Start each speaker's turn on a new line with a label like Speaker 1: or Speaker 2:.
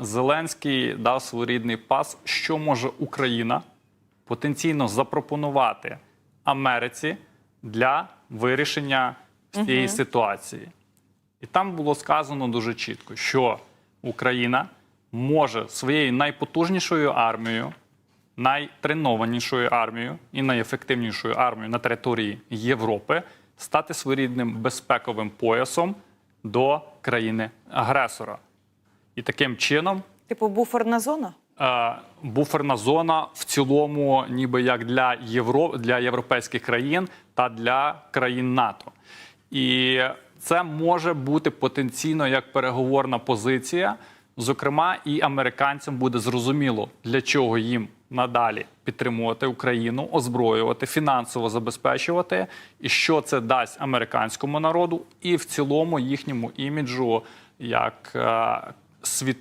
Speaker 1: Зеленський дав своєрідний пас, що може Україна потенційно запропонувати Америці для вирішення цієї ситуації. І там було сказано дуже чітко, що Україна може своєю найпотужнішою армією, найтренованішою армією і найефективнішою армією на території Європи стати своєрідним безпековим поясом до країни-агресора. І таким чином
Speaker 2: Типу буферна зона?
Speaker 1: е, буферна зона в цілому, ніби як для Євро для європейських країн та для країн НАТО. І це може бути потенційно як переговорна позиція. Зокрема, і американцям буде зрозуміло, для чого їм надалі підтримувати Україну, озброювати, фінансово забезпечувати, і що це дасть американському народу, і в цілому їхньому іміджу як світовому.